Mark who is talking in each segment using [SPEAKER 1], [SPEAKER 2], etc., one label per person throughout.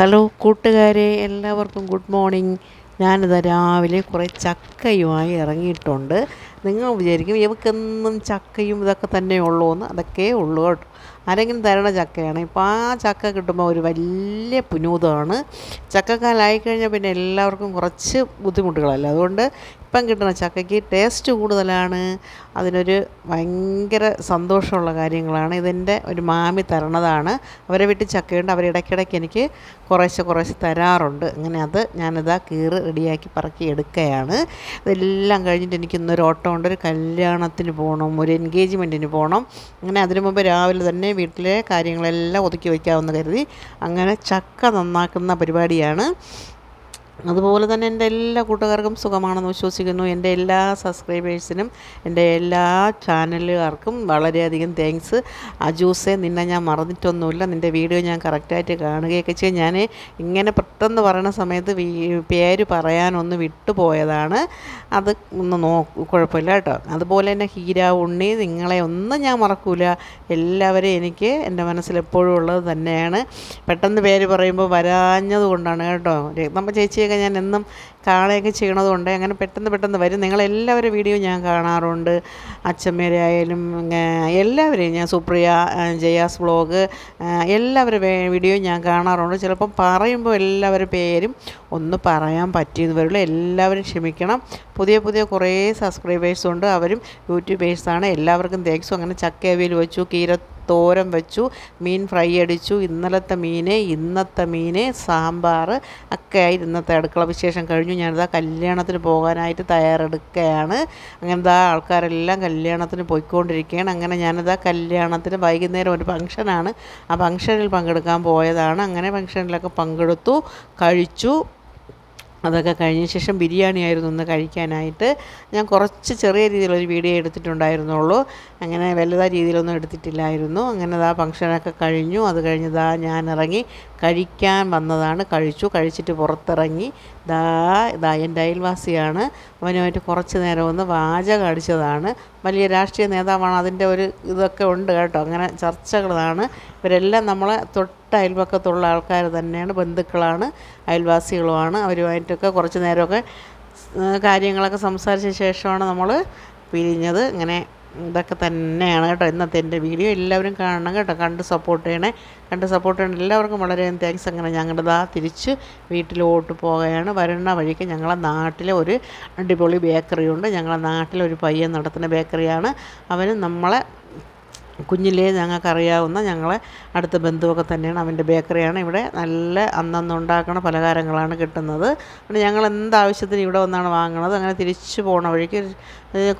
[SPEAKER 1] Hello കൂട്ടുകാരെ എല്ലാവർക്കും good morning ഞാനിത് രാവിലെ കുറേ ചക്കയുമായി ഇറങ്ങിയിട്ടുണ്ട്. നിങ്ങൾ വിചാരിക്കും ഇവക്കെന്നും ചക്കയും ഇതൊക്കെ തന്നെ ഉള്ളൂ എന്ന് അതൊക്കെ ഉള്ളൂ കേട്ടോ. ആരെങ്കിലും തരണ ചക്കയാണ്. ഇപ്പോൾ ആ ചക്ക കിട്ടുമ്പോൾ ഒരു വലിയ പുനൂതമാണ് ചക്കക്കാലായി കഴിഞ്ഞാൽ പിന്നെ എല്ലാവർക്കും കുറച്ച് ബുദ്ധിമുട്ടുകളല്ല? അതുകൊണ്ട് ഇപ്പം കിട്ടുന്ന ചക്കയ്ക്ക് ടേസ്റ്റ് കൂടുതലാണ്. അതിനൊരു ഭയങ്കര സന്തോഷമുള്ള കാര്യങ്ങളാണ്. ഇതെന്റെ ഒരു മാമി തരണതാണ്. അവരെ വീട്ടിൽ ചക്കയുണ്ട്. അവർ ഇടയ്ക്കിടയ്ക്ക് എനിക്ക് കുറേശ്ശെ കുറേശ്ശെ തരാറുണ്ട്. അങ്ങനെ അത് ഞാനിതാ കീറ് റെഡിയാക്കി പറക്കി എടുക്കുകയാണ്. ഇതെല്ലാം കഴിഞ്ഞിട്ട് എനിക്ക് ഇന്നൊരു ഓട്ടം ഉണ്ട്. ഒരു കല്യാണത്തിന് പോകണം. ഒരു എൻഗേജ്മെന്റിന് പോകണം. അങ്ങനെ അതിനു മുമ്പ് രാവിലെ തന്നെ വീട്ടിലെ കാര്യങ്ങളെല്ലാം ഒതുക്കി വയ്ക്കാമെന്ന് കരുതി അങ്ങനെ ചക്ക നന്നാക്കുന്ന പരിപാടിയാണ്. അതുപോലെ തന്നെ എന്റെ എല്ലാ കൂട്ടുകാർക്കും സുഖമാണെന്ന് വിശ്വസിക്കുന്നു. എന്റെ എല്ലാ സബ്സ്ക്രൈബേഴ്സിനും എന്റെ എല്ലാ ചാനലുകാർക്കും വളരെയധികം താങ്ക്സ് അജൂസെ നിന്നെ ഞാൻ മറന്നിട്ടൊന്നുമില്ല. നിന്റെ വീഡിയോ ഞാൻ കറക്റ്റായിട്ട് കാണുകയൊക്കെ ചെയ്യും. ഞാൻ ഇങ്ങനെ പെട്ടെന്ന് പറയുന്ന സമയത്ത് പേര് പറയാനൊന്ന് വിട്ടുപോയതാണ്. അത് ഒന്ന് നോ കുഴപ്പമില്ല കേട്ടോ. അതുപോലെ തന്നെ ഹീര ഉണ്ണി നിങ്ങളെ ഒന്നും ഞാൻ മറക്കൂല. എല്ലാവരെയും എനിക്ക് എന്റെ മനസ്സിൽ എപ്പോഴും ഉള്ളത് തന്നെയാണ്. പെട്ടെന്ന് പേര് പറയുമ്പോൾ വരാഞ്ഞത് കൊണ്ടാണ് കേട്ടോ നമ്മൾ ചേച്ചിയെ വീഡിയോയൊക്കെ ഞാൻ എന്നും കാണുകയൊക്കെ ചെയ്യണതുകൊണ്ട് അങ്ങനെ പെട്ടെന്ന് പെട്ടെന്ന് വരും. നിങ്ങളെല്ലാവരും വീഡിയോ ഞാൻ കാണാറുണ്ട്. അച്ഛമ്മേരെ ആയാലും എല്ലാവരെയും ഞാൻ സുപ്രിയ ജയാസ് വ്ളോഗ് എല്ലാവരും വീഡിയോ ഞാൻ കാണാറുണ്ട്. ചിലപ്പം പറയുമ്പോൾ എല്ലാവരും പേരും ഒന്ന് പറയാൻ പറ്റിയെന്ന് വരുള്ളൂ എല്ലാവരും ക്ഷമിക്കണം. പുതിയ പുതിയ കുറേ സബ്സ്ക്രൈബേഴ്സുണ്ട് അവരും യൂട്യൂബേഴ്സാണ്. എല്ലാവർക്കും താങ്ക്സും അങ്ങനെ ചക്കയവിയിൽ വെച്ചു. കീര തോരൻ വെച്ചു മീൻ ഫ്രൈ അടിച്ചു. ഇന്നലത്തെ മീൻ ഇന്നത്തെ മീൻ സാമ്പാർ ഒക്കെ ആയി ഇന്നത്തെ അടുക്കള വിശേഷം കഴിഞ്ഞു. ഞാനിതാ കല്യാണത്തിന് പോകാനായിട്ട് തയ്യാറെടുക്കുകയാണ്. അങ്ങനെ ഇതാ ആൾക്കാരെല്ലാം കല്യാണത്തിന് പോയിക്കൊണ്ടിരിക്കുകയാണ്. അങ്ങനെ ഞാനിതാ കല്യാണത്തിന് വൈകുന്നേരം ഒരു ഫംഗ്ഷനാണ്. ആ ഫംഗ്ഷനിൽ പങ്കെടുക്കാൻ പോയതാണ്. അങ്ങനെ ഫംഗ്ഷനിലൊക്കെ പങ്കെടുത്തു കഴിച്ചു. അതൊക്കെ കഴിഞ്ഞ ശേഷം ബിരിയാണി ആയിരുന്നു ഒന്ന് കഴിക്കാനായിട്ട്. ഞാൻ കുറച്ച് ചെറിയ രീതിയിലൊരു വീഡിയോ എടുത്തിട്ടുണ്ടായിരുന്നുള്ളൂ. അങ്ങനെ വലുതായ രീതിയിലൊന്നും എടുത്തിട്ടില്ലായിരുന്നു. അങ്ങനെ ആ ഫംഗ്ഷനൊക്കെ കഴിഞ്ഞു. അത് കഴിഞ്ഞതാ ഞാൻ ഇറങ്ങി കഴിക്കാൻ വന്നതാണ്. കഴിച്ചു. കഴിച്ചിട്ട് പുറത്തിറങ്ങി. ദാ ഇതാ എന്റെ അയൽവാസിയാണ്. അവനുമായിട്ട് കുറച്ച് നേരം ഒന്ന് വാചകം അടിച്ചതാണ്. വലിയ രാഷ്ട്രീയ നേതാവാണ്. അതിന്റെ ഒരു ഇതൊക്കെ ഉണ്ട് കേട്ടോ. അങ്ങനെ ചർച്ചകളാണ്. ഇവരെല്ലാം നമ്മളെ തൊട്ട് അയൽപക്കത്തുള്ള ആൾക്കാർ തന്നെയാണ്. ബന്ധുക്കളാണ്. അയൽവാസികളുമാണ്. അവരുമായിട്ടൊക്കെ കുറച്ച് നേരമൊക്കെ കാര്യങ്ങളൊക്കെ സംസാരിച്ച ശേഷമാണ് നമ്മൾ പിരിഞ്ഞത്. ഇങ്ങനെ ഇതൊക്കെ തന്നെയാണ് കേട്ടോ ഇന്നത്തെ എന്റെ വീഡിയോ. എല്ലാവരും കാണണം കേട്ടോ. കണ്ട് സപ്പോർട്ട് ചെയ്യണേ. കണ്ട് സപ്പോർട്ട് ചെയ്യണം. എല്ലാവർക്കും വളരെയധികം താങ്ക്സ് അങ്ങനെ ഞങ്ങളുടെ ആ തിരിച്ച് വീട്ടിലോട്ട് പോകുകയാണ് വരുന്ന വഴിക്ക് ഞങ്ങളെ നാട്ടിലെ ഒരു അടിപൊളി ബേക്കറി ഉണ്ട്. ഞങ്ങളെ നാട്ടിലെ ഒരു പയ്യൻ നടത്തുന്ന ബേക്കറിയാണ് അവന് നമ്മളെ കുഞ്ഞിലേ ഞങ്ങൾക്കറിയാവുന്ന ഞങ്ങളെ അടുത്ത ബന്ധുവൊക്കെ തന്നെയാണ്. അവന്റെ ബേക്കറിയാണ് ഇവിടെ. നല്ല അന്നന്നുണ്ടാക്കുന്ന പലഹാരങ്ങളാണ് കിട്ടുന്നത്. പിന്നെ ഞങ്ങൾ എന്താവശ്യത്തിന് ഇവിടെ വന്നാണ് വാങ്ങുന്നത് അങ്ങനെ തിരിച്ചു പോണ വഴിക്ക്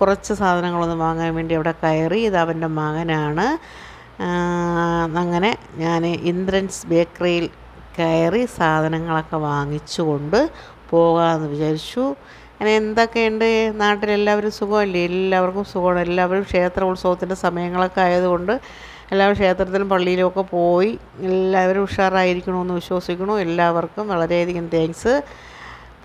[SPEAKER 1] കുറച്ച് സാധനങ്ങളൊന്നും വാങ്ങാൻ വേണ്ടി അവിടെ കയറി. ഇത് അവന്റെ മകനാണ്. അങ്ങനെ ഞാൻ ഇന്ദ്രൻസ് ബേക്കറിയിൽ കയറി സാധനങ്ങളൊക്കെ വാങ്ങിച്ചുകൊണ്ട് പോകാമെന്ന് വിചാരിച്ചു. അങ്ങനെ എന്തൊക്കെയുണ്ട്? നാട്ടിലെല്ലാവരും സുഖമല്ലേ? എല്ലാവർക്കും സുഖമാണ്. എല്ലാവരും ക്ഷേത്ര ഉത്സവത്തിന്റെ സമയങ്ങളൊക്കെ ആയതുകൊണ്ട് എല്ലാവരും ക്ഷേത്രത്തിലും പള്ളിയിലുമൊക്കെ പോയി എല്ലാവരും ഉഷാറായിരിക്കണമെന്ന് വിശ്വസിക്കുന്നു. എല്ലാവർക്കും വളരെയധികം താങ്ക്സ്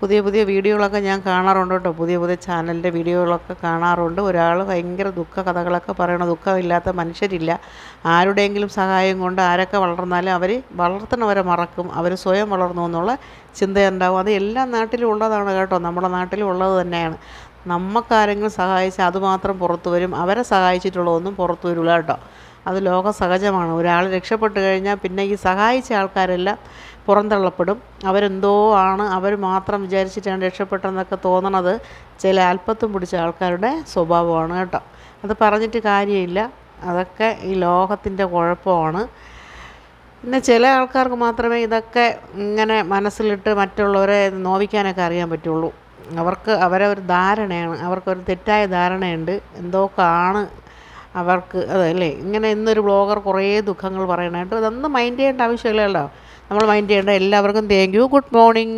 [SPEAKER 1] പുതിയ പുതിയ വീഡിയോകളൊക്കെ ഞാൻ കാണാറുണ്ട് കേട്ടോ. പുതിയ പുതിയ ചാനലിന്റെ വീഡിയോകളൊക്കെ കാണാറുണ്ട്. ഒരാൾ ഭയങ്കര ദുഃഖ കഥകളൊക്കെ പറയണ ദുഃഖമില്ലാത്ത മനുഷ്യരില്ല. ആരുടെയെങ്കിലും സഹായം കൊണ്ട് ആരൊക്കെ വളർന്നാലും അവർ വളർത്തുന്നവരെ മറക്കും. അവർ സ്വയം വളർന്നു എന്നുള്ള ചിന്തയുണ്ടാവും. അത് എല്ലാ നാട്ടിലും ഉള്ളതാണ് കേട്ടോ. നമ്മുടെ നാട്ടിലും ഉള്ളത് തന്നെയാണ്. നമുക്കാരെങ്കിലും സഹായിച്ചാൽ അതുമാത്രം പുറത്തു വരും. അവരെ സഹായിച്ചിട്ടുള്ളതൊന്നും പുറത്തു വരില്ല കേട്ടോ. അത് ലോക സഹജമാണ്. ഒരാൾ രക്ഷപ്പെട്ട് കഴിഞ്ഞാൽ പിന്നെ ഈ സഹായിച്ച ആൾക്കാരെല്ലാം പുറന്തള്ളപ്പെടും. അവരെന്തോ ആണ് അവർ മാത്രം വിചാരിച്ചിട്ടാണ് രക്ഷപ്പെട്ടതെന്നൊക്കെ തോന്നണത് ചില അല്പത്തും പിടിച്ച ആൾക്കാരുടെ സ്വഭാവമാണ് കേട്ടോ. അത് പറഞ്ഞിട്ട് കാര്യമില്ല. അതൊക്കെ ഈ ലോകത്തിന്റെ കുഴപ്പമാണ്. പിന്നെ ചില ആൾക്കാർക്ക് മാത്രമേ ഇതൊക്കെ ഇങ്ങനെ മനസ്സിലിട്ട് മറ്റുള്ളവരെ നോവിക്കാനൊക്കെ അറിയാൻ പറ്റുള്ളൂ. അവർക്ക് അവരെ ഒരു ധാരണയാണ് അവർക്കൊരു തെറ്റായ ധാരണയുണ്ട്. എന്തോ ആണ് അവർക്ക് അതല്ലേ ഇങ്ങനെ ഇന്നൊരു ബ്ലോഗർ കുറേ ദുഃഖങ്ങൾ പറയണായിട്ട് അതൊന്നും മൈൻഡ് ചെയ്യേണ്ട ആവശ്യമില്ലല്ലോ. നമ്മൾ മൈൻഡ് ചെയ്യേണ്ട എല്ലാവർക്കും താങ്ക് യു ഗുഡ് മോർണിംഗ്